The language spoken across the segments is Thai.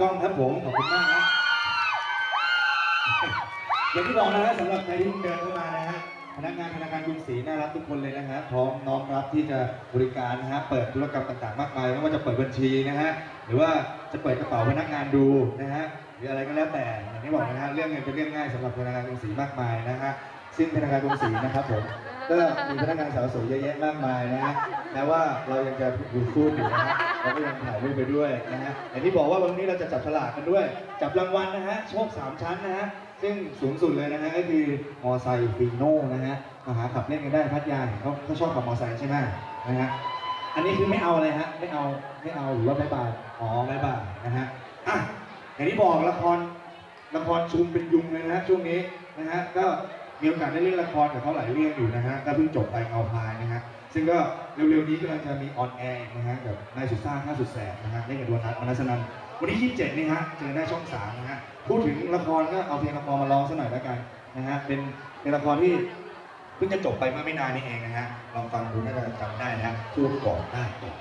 กล้องครับผมขอบคุณมากนะอย่างที่บอกนะฮะสำหรับใครที่เดินเข้ามานะฮะพนักงานธนาคารกรุงศรีน่ารักทุกคนเลยนะฮะพร้อมน้อมรับที่จะบริการนะฮะเปิดธุรกรรมต่างๆ มากมายไม่ว่าจะเปิดบัญชีนะฮะหรือว่าจะเปิดกระเป๋าพนักงานดูนะฮะหรืออะไรก็แล้วแต่อย่างที่บอกนะฮะเรื่องเงินเป็นเรื่องง่ายสำหรับธนาคารกรุงศรีมากมายนะฮะซึ่งธนาคารกรุงศรีนะครับผม ก็มีพนักงานสาวสวยเยอะแยะมากมายนะฮะแม้ว่าเรายังจะอยู่พูดอยู่นะฮะเราก็ยังถ่ายรูปไปด้วยนะฮะอย่างที่บอกว่าวันนี้เราจะจับฉลากกันด้วย จับรางวัลนะฮะโชคสามชั้นนะฮะซึ่งสูงสุดเลยนะฮะก็คือมอไซค์ฟีโน่นะฮะมาหาขับเล่นกันได้พัทยาเขาเขาชอบขับมอไซค์ใช่ไหมนะฮะอันนี้คือไม่เอาเลยฮะไม่เอาไม่เอาหรือว่าบายบายอ๋อบายบายนะฮะอะอย่างที่บอกละครละครชุมเป็นยุงเลยนะฮะช่วงนี้นะฮะก็ มีโอกาสได้เล่นละครกับเขาหลายเรื่องอยู่นะฮะก็เพิ่งจบไปเงาพายนะฮะซึ่งก็เร็วๆนี้กำลังจะมีออนแอร์นะฮะกับนายสุดซ่าข้าสุดแสบนะฮะเล่นกับดวงนัทมนัสนันวันที่27นี่ฮะเจอได้ช่อง3นะฮะพูดถึงละครก็เอาเพลงละครมาร้องสักหน่อยแล้วกันนะฮะเป็นเป็นละครที่เพิ่งจะจบไปเมื่อไม่นานนี้เองนะฮะลองฟังดูน่าจะจำได้นะฮะพูดก่อนได้ก่อน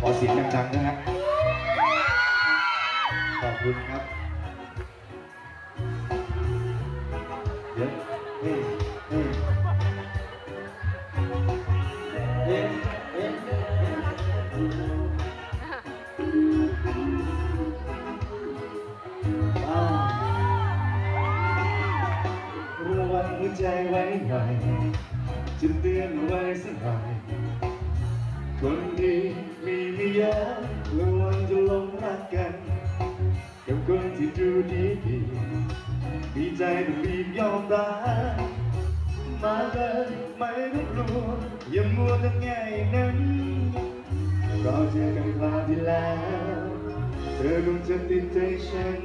ขอเสียงดังๆนะฮะขอบคุณครับ ไว้หน่จะเตือนอาไว้สักหน่อยคนดีมีไม่เยอะระวังจะหลงรักกัน กับคนที่ดูดีดีมีใจต้องรีบยอมรับมาเลยไม่รู้รู้อย่ามัวแต่แง่อย่างนั้นเราเจอกันคราวที่แล้ว เธอคงจะติดใจฉัน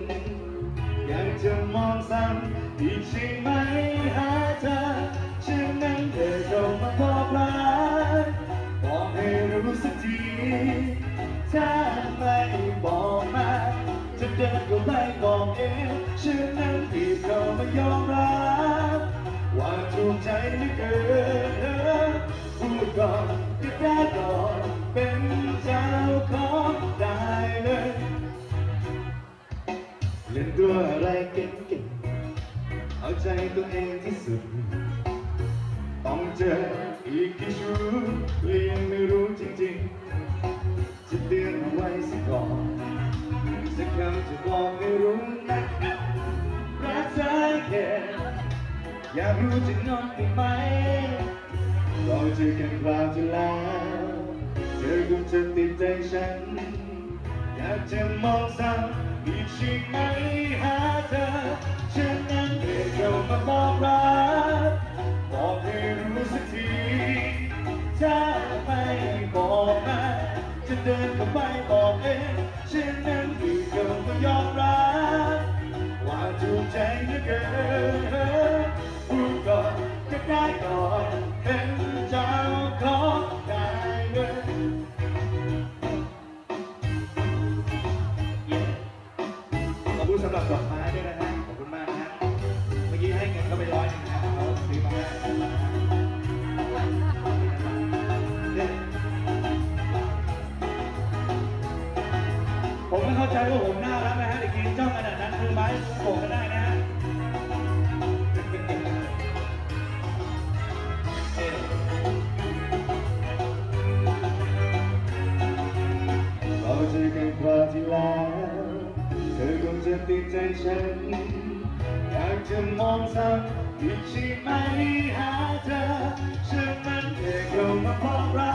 อยากจะมองซ้ำอีกใช่ไหมหาเธอฉันนั้นเธอเข้ามาขอกรักบอกให้รู้สักทีถ้าไม่บอกมาจะเดินก็ไปบอกเองฉันนั้นที่เข้ามายอม ตัวเองที่สุด ต้องเจออีกกี่ชุดก็ยังไม่รู้จริงๆ จะเตือนเอาไว้สักก่อนสักคำจะบอกให้รู้นะรักเธอแค่อยากรู้จะนอนได้ไหมเราเจอกันคราวที่แล้วเธอคงจะติดใจฉัน อยากจะมองซ้ำ อีกใช่ไหมหาเธอฉันนั้นเดินเข้ามาบอกรักบอกให้รู้สักทีถ้าไม่บอกมาจะเดินเข้าไปบอกเองฉันนั้นที่เกิมายอมรับว่าถูกใจเหลือเกิน ผมไม่เข้าใจว่าผมน่ารักนะฮะแต่กินจ้องขนาดนั้นคือไม้ผมก็ได้นะฮะเราจอกันคราที่แล้วเธอคงจะติดใจฉันอยากจะมองซ้ำอีกใช่ไหมหาเธอฉันนั้นเองเข้ามาบอกรัก